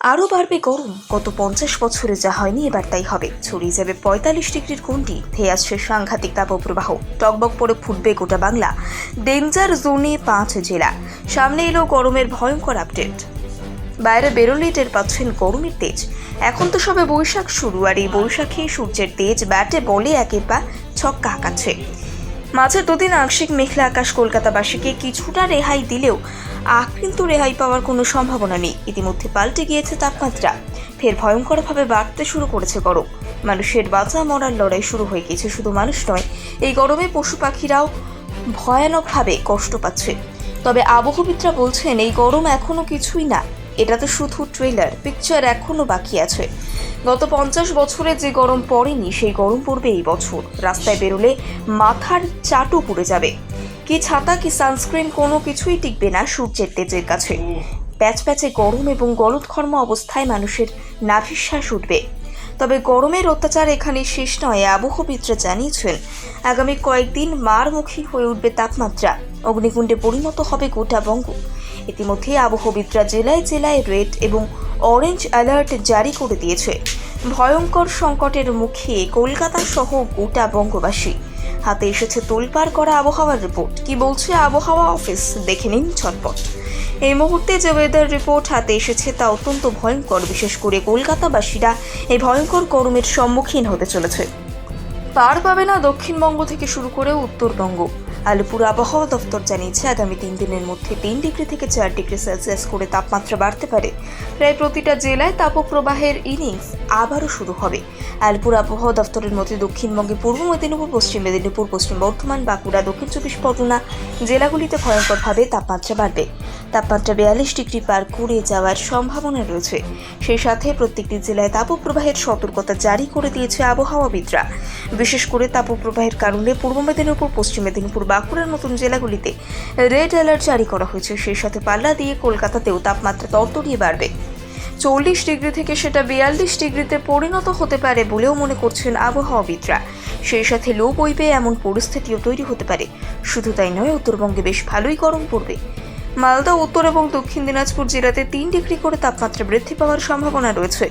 আরও বাড়বে গরম। গত পঞ্চাশ বছরে যা হয়নি, এবার তাই হবে। ছড়িয়ে যাবে পঁয়তাল্লিশ ডিগ্রির কোনটি ধেয়ে আসছে সাংঘাতিক তাপপ্রবাহ। টকবক পরে ফুটবে গোটা বাংলা। ডেঞ্জার জোনে পাঁচ জেলা। সামনে এলো গরমের ভয়ঙ্কর আপডেট। বাইরে বেরোলেই টের পাচ্ছেন গরমের তেজ। এখন তো সবে বৈশাখ শুরু, আর এই বৈশাখে সূর্যের তেজ ব্যাটে বলে একে পা ছক্কা হাঁকাচ্ছে মাঝে দুদিন আংশিক মেঘলা আকাশ কলকাতাবাসীকে কিছুটা রেহাই দিলেও আকৃন্ত রেহাই পাওয়ার কোনো সম্ভাবনা নেই। ইতিমধ্যে পাল্টে গিয়েছে তাপমাত্রা। ফের ভয়ঙ্করভাবে বাড়তে শুরু করেছে গরম। মানুষের বাঁচা মরার লড়াই শুরু হয়ে গেছে শুধু মানুষ নয়, এই গরমে পশু পাখিরাও ভয়ানকভাবে কষ্ট পাচ্ছে। তবে আবহবিদরা বলছেন, এই গরম এখনও কিছুই না। এটা তো শুধু ট্রেলার, পিকচার এখনও বাকি আছে। গত পঞ্চাশ বছরে যে গরম পড়েনি, সেই গরম পড়বে এই বছর। রাস্তায় বেরোলে মাথার চাটু পুড়ে যাবে। কি ছাতা, কি সানস্ক্রিন, কোনো কিছুই টিকবে না সূর্যের তেজের কাছে। প্যাচ প্যাচে গরম এবং গলদঘর্ম অবস্থায় মানুষের নাভিশ্বাস উঠবে। তবে গরমের অত্যাচার এখানে শেষ নয় আবহবিদরা জানিয়েছেন। আগামী কয়েকদিন মারমুখী হয়ে উঠবে তাপমাত্রা। অগ্নিকুণ্ডে পরিণত হবে গোটা বঙ্গ। ইতিমধ্যে আবহবিদরা জেলায় জেলায় রেড এবং অরেঞ্জ অ্যালার্ট জারি করে দিয়েছে। ভয়ঙ্কর সংকটের মুখে কলকাতা সহ গোটা বঙ্গবাসী। হাতে এসেছে তোলপাড় করা আবহাওয়ার রিপোর্ট। কি বলছে আবহাওয়া অফিস? দেখে নিন ছটপট এই মুহূর্তে যে ওয়েদার রিপোর্ট হাতে এসেছে তা অত্যন্ত ভয়ঙ্কর, বিশেষ করে কলকাতাবাসীরা এই ভয়ঙ্কর গরমের সম্মুখীন হতে চলেছে। পার পাবে না দক্ষিণবঙ্গ থেকে শুরু করে উত্তরবঙ্গ। আলিপুর আবহাওয়া দফতর জানিয়েছে, আগামী তিন দিনের মধ্যে তিন ডিগ্রি থেকে চার ডিগ্রি সেলসিয়াস করে তাপমাত্রা বাড়তে পারে। প্রায় প্রতিটা জেলায় তাপপ্রবাহের ইনিংস আবারও শুরু হবে। আলিপুর আবহাওয়া দফতরের মধ্যে দক্ষিণবঙ্গে পূর্ব মেদিনীপুর, পশ্চিম মেদিনীপুর, পশ্চিম বর্ধমান, বাঁকুড়া, দক্ষিণ চব্বিশ পরগনা জেলাগুলিতে ভয়ঙ্করভাবে তাপমাত্রা বাড়বে। তাপমাত্রা বিয়াল্লিশ ডিগ্রি পার করে যাওয়ার সম্ভাবনা রয়েছে। সেই সাথে প্রত্যেকটি জেলায় তাপপ্রবাহের সতর্কতা জারি করে দিয়েছে আবহাওয়াবিদরা। বিশেষ করে তাপপ্রবাহের কারণে পূর্ব মেদিনীপুর, পশ্চিম মেদিনীপুর বাঁকুড়ার মতন জেলাগুলিতে। রেড অ্যালার্ট জারি করা হয়েছে। সেই সাথে পাল্লা দিয়ে কলকাতাতেও তাপমাত্রা তরতরিয়ে বাড়বে। চল্লিশ ডিগ্রি থেকে সেটা বিয়াল্লিশ ডিগ্রিতে পরিণত হতে পারে বলেও মনে করছেন আবহাওয়াবিদরা। সেই সাথে লো বইবে এমন পরিস্থিতিও তৈরি হতে পারে। শুধু তাই নয়, উত্তরবঙ্গে বেশ ভালোই গরম পড়বে। মালদা, উত্তর এবং দক্ষিণ দিনাজপুর জেলাতে তিন ডিগ্রি করে তাপমাত্রা বৃদ্ধি পাওয়ার সম্ভাবনা রয়েছে।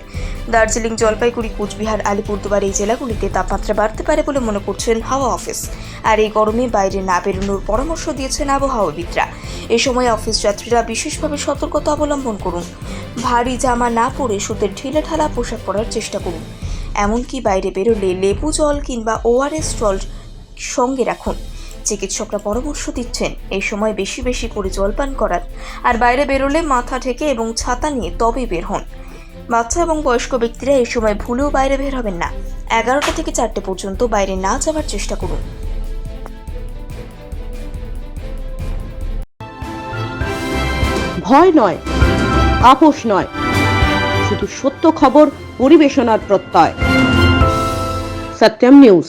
দার্জিলিং, জলপাইগুড়ি, কুচবিহার, আলিপুরদুয়ার এই জেলাগুলিতে তাপমাত্রা বাড়তে পারে বলে মনে করছেন হাওয়া অফিস। আর এই গরমে বাইরে না বেরোনোর পরামর্শ দিয়েছেন আবহাওয়াবিদরা। এ সময় অফিস যাত্রীরা বিশেষভাবে সতর্কতা অবলম্বন করুন। ভারী জামা না পরে সুতের ঢিলে ঢালা পোশাক পরার চেষ্টা করুন। এমনকি বাইরে বেরোলে লেবু জল কিংবা ওআরএস জল সঙ্গে রাখুন। চিকিৎসকরা পরামর্শ দিচ্ছেন, এই সময় বেশি বেশি করে জলপান করার। আর বাইরে বেরোলে মাথা ঢেকে এবং ছাতা নিয়ে তবে বের হন। বাচ্চা এবং বয়স্ক ব্যক্তিরা এই সময় ভুলেও বাইরে বের হবেন না। এগারোটা থেকে চারটে পর্যন্ত বাইরে না যাওয়ার চেষ্টা করুন। ভয় নয়, আপোষ নয়। শুধু সত্য খবর, পরিবেশনার প্রত্যয়। সত্যম নিউজ।